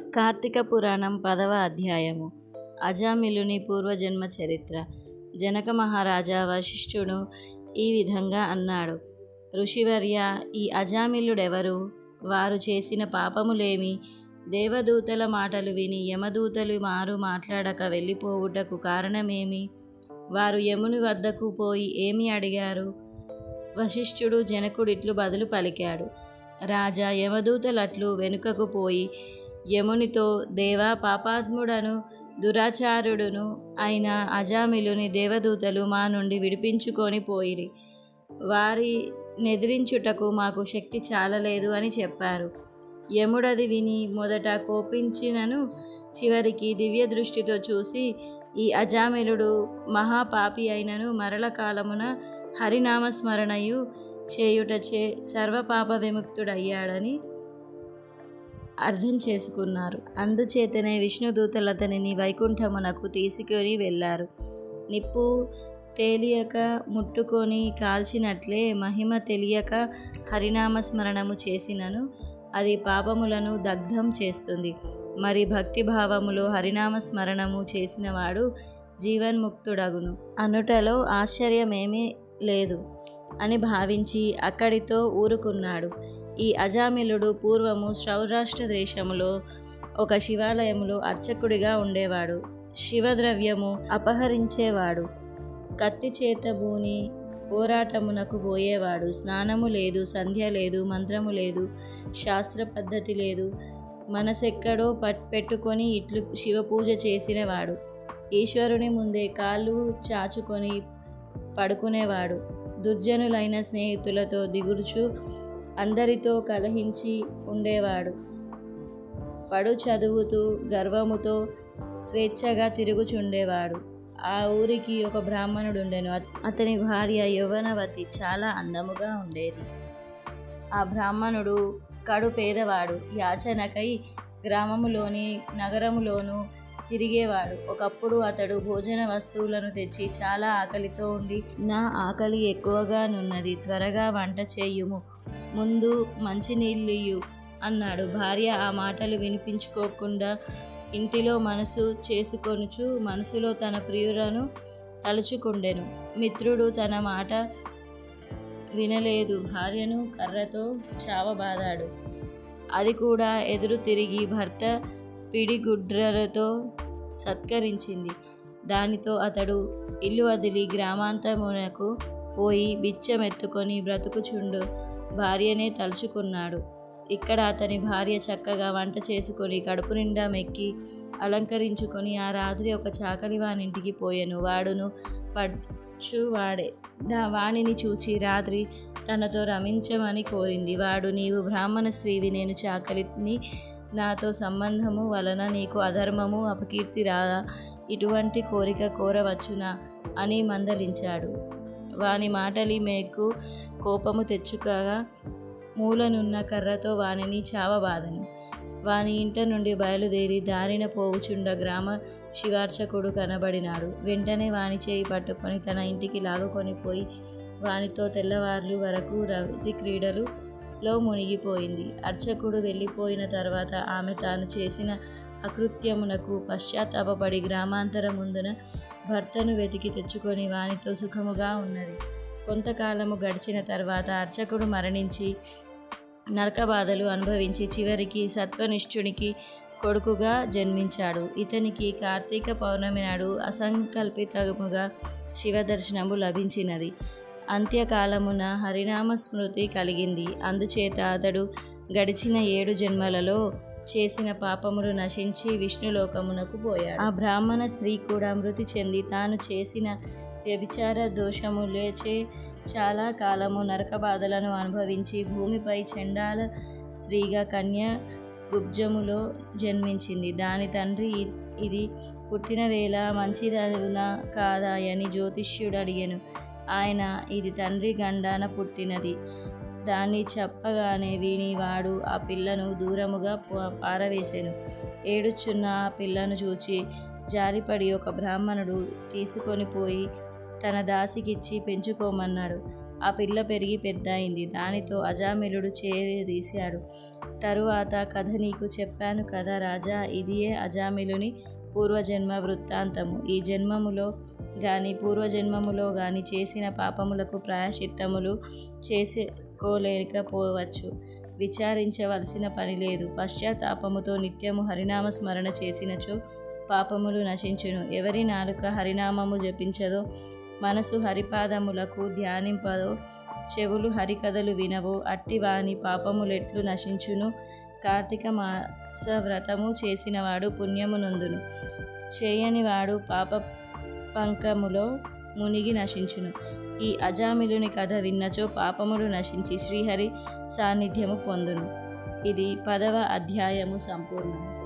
కార్తీక పురాణం పదవ అధ్యాయము. అజామిలుని పూర్వజన్మ చరిత్ర. జనక మహారాజా వశిష్ఠుడు ఈ విధంగా అన్నాడు. ఋషివర్య ఈ అజామిలుడెవరు? వారు చేసిన పాపములేమి? దేవదూతల మాటలు విని యమదూతలు మారు మాట్లాడక వెళ్ళిపోవుటకు కారణమేమి? వారు యముని వద్దకు పోయి ఏమి అడిగారు? వశిష్ఠుడు జనకుడిట్లు బదులు పలికాడు. రాజా యమదూతలట్లు వెనుకకు పోయి యమునితో దేవా పాపాత్ముడను దురాచారుడును అయిన అజామిలుని దేవదూతలు మా నుండి విడిపించుకొని పోయిరి. వారి నెదిరించుటకు మాకు శక్తి చాలలేదు అని చెప్పారు. యముడది విని మొదట కోపించినను చివరికి దివ్య దృష్టితో చూసి ఈ అజామిలుడు మహాపాపి అయినను మరల కాలమున హరినామస్మరణయు చేయుటచే సర్వపాప విముక్తుడయ్యాడని అర్థం చేసుకున్నారు. అందుచేతనే విష్ణుదూతలు అతనిని వైకుంఠమునకు తీసుకొని వెళ్ళారు. నిప్పు తేలియక ముట్టుకొని కాల్చినట్లే మహిమ తెలియక హరినామస్మరణము చేసినను. అది పాపములను దగ్ధం చేస్తుంది. మరి భక్తిభావములో హరినామస్మరణము చేసినవాడు జీవన్ముక్తుడగును. అనుటలో ఆశ్చర్యమేమీ లేదు అని భావించి అక్కడితో ఊరుకున్నాడు. ఈ అజామిలుడు పూర్వము సౌరాష్ట్ర దేశములో ఒక శివాలయములో అర్చకుడిగా ఉండేవాడు. శివద్రవ్యము అపహరించేవాడు. కత్తి చేత భూని పోరాటమునకు పోయేవాడు. స్నానము లేదు సంధ్య లేదు మంత్రము లేదు శాస్త్ర పద్ధతి లేదు. మనసెక్కడో పట్ పెట్టుకొని ఇట్లు శివపూజ చేసినవాడు. ఈశ్వరుని ముందే కాళ్ళు చాచుకొని పడుకునేవాడు. దుర్జనులైన స్నేహితులతో దిగురుచు అందరితో కలహించి ఉండేవాడు. పడు చదువుతూ గర్వముతో స్వేచ్ఛగా తిరుగుచుండేవాడు. ఆ ఊరికి ఒక బ్రాహ్మణుడు ఉండెను అతని భార్య యౌవనవతి చాలా అందముగా ఉండేది. ఆ బ్రాహ్మణుడు కడు పేదవాడు. యాచనకై గ్రామములోని నగరములోనూ తిరిగేవాడు. ఒకప్పుడు అతడు భోజన వస్తువులను తెచ్చి చాలా ఆకలితో ఉండి నా ఆకలి ఎక్కువగా నున్నది త్వరగా వంట చేయుము. ముందు మంచినీళ్ళియు అన్నాడు. భార్య ఆ మాటలు వినిపించుకోకుండా ఇంటిలో మనసు చేసుకొనుచు మనసులో తన ప్రియులను తలుచుకుండెను. మిత్రుడు తన మాట వినలేదు. భార్యను కర్రతో చావబాదాడు. అది కూడా ఎదురు తిరిగి భర్త పిడిగుడ్రలతో సత్కరించింది. దానితో అతడు ఇల్లు వదిలి గ్రామాంతమునకు పోయి బిచ్చమెత్తుకొని బ్రతుకుచుండు. భార్యనే తలుచుకున్నాడు. ఇక్కడ అతని భార్య చక్కగా వంట చేసుకొని కడుపు నిండా మెక్కి అలంకరించుకొని ఆ రాత్రి ఒక చాకలి వానింటికి పోయాను. వాడును పడ్చువాడే దా వాణిని చూచి రాత్రి తనతో రమించమని కోరింది. వాడు నీవు బ్రాహ్మణ స్త్రీవి నేను చాకలిని నాతో సంబంధము వలన నీకు అధర్మము అపకీర్తి రాదా? ఇటువంటి కోరిక కోరవచ్చునా? అని మందలించాడు. వాని మాటలి మేకు కోపము తెచ్చుకగా మూలనున్న కర్రతో వానిని చావబాదను. వాని ఇంట నుండి బయలుదేరి దారిన పోవుచుండ గ్రామ శివార్చకుడు కనబడినాడు. వెంటనే వాని చేయి పట్టుకొని తన ఇంటికి లాగుకొని పోయి వానితో తెల్లవార్లు వరకు రవితి క్రీడలు లో మునిగిపోయింది. అర్చకుడు వెళ్ళిపోయిన తర్వాత ఆమె తాను చేసిన అకృత్యమునకు పశ్చాత్తాపడి గ్రామాంతరముందున భర్తను వెతికి తెచ్చుకొని వానితో సుఖముగా ఉన్నది. కొంతకాలము గడిచిన తర్వాత అర్చకుడు మరణించి నరకబాధలు అనుభవించి చివరికి సత్వనిష్ఠునికి కొడుకుగా జన్మించాడు. ఇతనికి కార్తీక పౌర్ణమి నాడు అసంకల్పితముగా శివదర్శనము లభించినది. అంత్యకాలమున హరినామ స్మృతి కలిగింది. అందుచేత అతడు గడిచిన ఏడు జన్మలలో చేసిన పాపములు నశించి విష్ణులోకమునకు పోయాడు. ఆ బ్రాహ్మణ స్త్రీ కూడా మృతి చెంది తాను చేసిన వ్యభిచార దోషము లేచే చాలా కాలము నరక బాధలను అనుభవించి భూమిపై చండాల స్త్రీగా కన్య గుబ్జములో జన్మించింది. దాని తండ్రి ఇది పుట్టిన వేళ మంచిదవునా కాదా అని జ్యోతిష్యుడు అడిగాను ఆయన ఇది తండ్రి గండాన పుట్టినది. దాన్ని చెప్పగానే విని వాడు ఆ పిల్లను దూరముగా పారవేశాను. ఏడుచున్న ఆ పిల్లను చూచి జారిపడి ఒక బ్రాహ్మణుడు తీసుకొని పోయి తన దాసికిచ్చి పెంచుకోమన్నాడు. ఆ పిల్ల పెరిగి పెద్ద అయింది దానితో అజామిలుడు చేరదీశాడు. తరువాత కథ నీకు చెప్పాను కదా రాజా ఇదియే అజామిలుని పూర్వజన్మ వృత్తాంతము. ఈ జన్మములో గాని పూర్వజన్మములో గాని చేసిన పాపములకు ప్రాయశ్చిత్తములు చేసుకోలేకపోవచ్చు విచారించవలసిన పని లేదు. పశ్చాత్తాపముతో నిత్యము హరినామ స్మరణ చేసినచో పాపములు నశించును. ఎవరి నాలుక హరినామము జపించదో మనసు హరిపాదములకు ధ్యానింపదో చెవులు హరికథలు వినవో అట్టివాని పాపములెట్లు నశించును. కార్తీక మాస వ్రతము చేసినవాడు పుణ్యము నొందును చేయనివాడు పాప పంకములో మునిగి నశించును. ఈ అజామిలుని కథ విన్నచో పాపములు నశించి శ్రీహరి సాన్నిధ్యము పొందును. ఇది పదవ అధ్యాయము సంపూర్ణము.